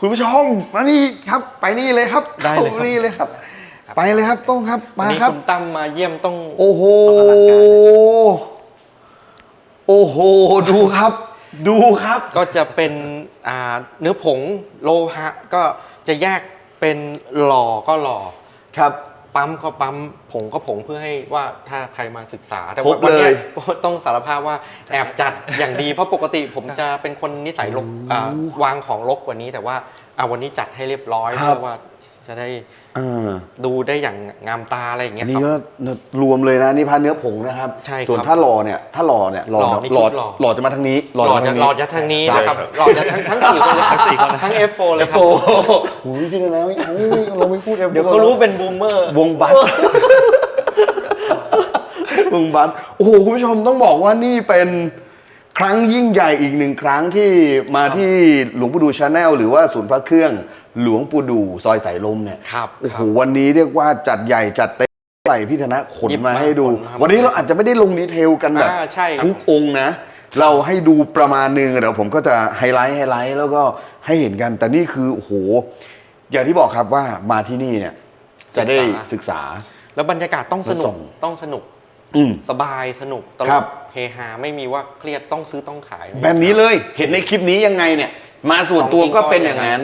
คุณผู้ชมมานี่ครับไปนี่เลยครับได้เลยครับ ข้านี่เลยครับ ไปเลยครับต้องครับวันมานี้ครับคุณตั้มมาเยี่ยมต้อง โอ้โหต้องอลังการโอ้โห ดูครับ ดูครับ ก็จะเป็นอ่าเนื้อผงโลหะก็จะแยกเป็นหล่อก็หล่อ ครับ ปั๊มก็ปั๊มผงก็ผงเพื่อให้ว่าถ้าใครมาศึกษาแต่ครว่าบวันเลเนี้ยยต้องสารภาพว่าแอบจัดอย่างดีเพราะปกติผมจะเป็นคนนิสัยลกอ่าวางของลกกว่านี้ แต่ว่าอ่าวันนี้จัดให้เรียบร้อยครับเพื่อว่า จะได้อ่าดูได้อย่างงามตาอะไรอย่างเงี้ยนี่ครับก็รวมเลยนะนี่พาเนื้อผงนะครับใช่ครับ ส่วนถ้าหล่อเนี่ยถ้าหล่อเนี่ยหล่อหล่อนี่หล่อชุดหล่อหล่อจะมาทางนี้หล่อมาจะทางหล่อนี้จะทางนี้ใช่นะครับหล่อจะทั้งทั้งสี่คนเลยทั้งสี่คนทั้ง F4 เลยครับโอ้โหโอ้ยพี่นะไม่เอาเราไม่พูดเดี๋ยวเขารู้เป็นบูมเมอร์วงบัสวงบัสโอ้โหคุณผู้ชมต้องบอกว่านี่เป็น ครั้งยิ่งใหญ่อีกหนึ่งครั้งที่มาที่หลวงปู่ดูชาแนลหรือว่าศูนย์พระเครื่องหลวงปู่ดูซอยสายลมเนี่ยครับโอ้คโหรับวันนี้เรียกว่าจัดใหญ่จัดเต็มไหลพี่ธนะขนหยิบมามาให้ดูขนครับวันนี้เราอาจจะไม่ได้ลงดีเทลกันแบบอ่าใช่ครับทุกองค์นะ เราให้ดูประมาณหนึงเดี๋ยวผมก็จะไฮไลท์ไฮไลท์แล้วก็ให้เห็นกัน แต่นี่คือโอ้โหอย่างที่บอกครับว่ามาที่นี่เนี่ยจะได้ศึกษาแล้วบรรยากาศต้องสนุส่กงต้องสนุก อืม สบายสนุกตลครักบ เฮฮาไม่มีว่าเครียดต้องซื้อต้องขาย แบบนี้เลย เห็นในคลิปนี้ยังไงเนี่ย มาส่วนตัวก็เป็นอย่างนั้น